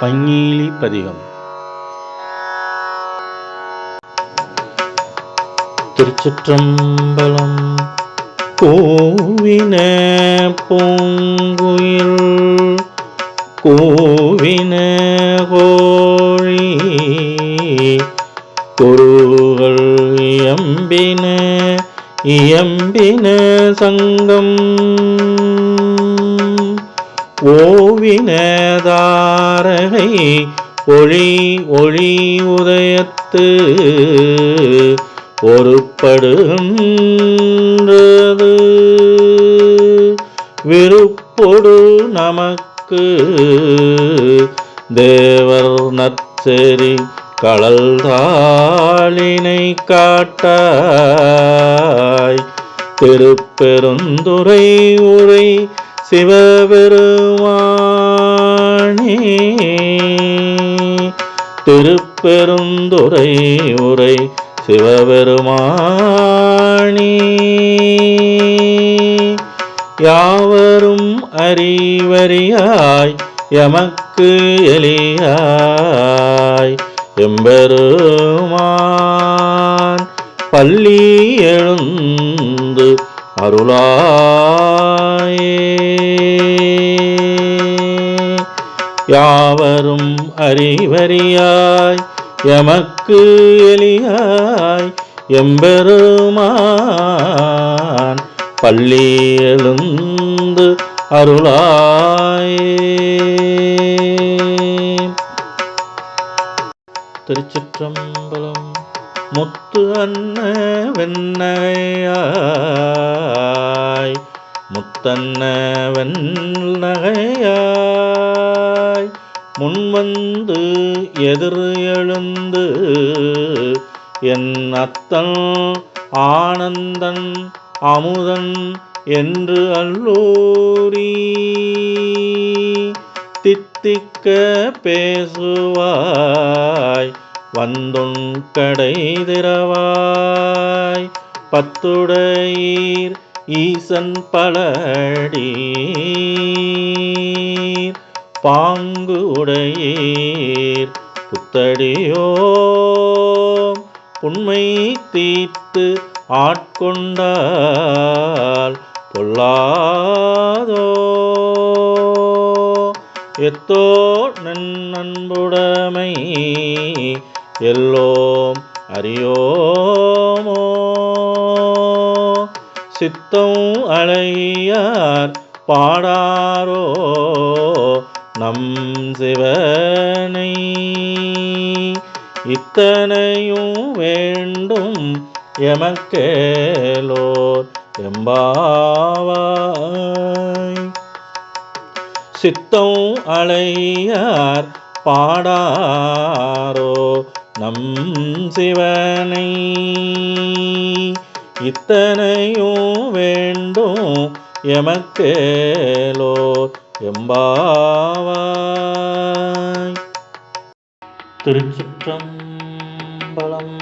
பங்கீலி பதிகம். திருச்சிற்றம்பலம் கோவின பூங்குயில் கோவின கோழி குருகள் இயம்பின இயம்பின சங்கம். ஓவினதாரகை ஒளி ஒளி உதயத்து ஒருப்படுகின்றது விருப்பொடு நமக்கு தேவர் நற்செறி கடல் தாளினை காட்டாய். திருப்பெருந்துரை உரை சிவபெருமானே திருப்பெருந்துரை உரை சிவபெருமானே. யாவரும் அறிவறியாய் எமக்கு எளியாய் எம்பெருமான் பள்ளி எழுந்து அருளாயே. யாவரும் அறிவறியாய் எமக்கு எளியாய் எம்பெருமான் பள்ளி எழுந்து அருளாய். திருச்சிற்றம்பலம் முத்து அன்ன வெண்ணையாய் முத்தன்ன வெண்ணகையாய். முன்வந்து எதிர் எழுந்து என் அத்தன் ஆனந்தன் அமுதன் என்று அல்லூரி. தித்திக்க பேசுவாய் வந்துன் கடை திறவாய். பத்துடையீர் ஈசன் பலடி. பாங்கு உடையீர். புத்தடியோ உண்மை தீர்த்து ஆட்கொண்டால் பொல்லாதோ. எத்தோ நன்புடைமை எல்லோம் அறியோமோ. சித்தம் அழையார் பாடாரோ. நம் சிவனை இத்தனையும் வேண்டும் எமக்கேலோர் எம்பாவாய். சித்தம் அழையார் பாடாரோ நம் சிவனை இத்தனையும் வேண்டும் எமக்கேலோர் எம்பாவாய். திருச்சிற்றம்பலம்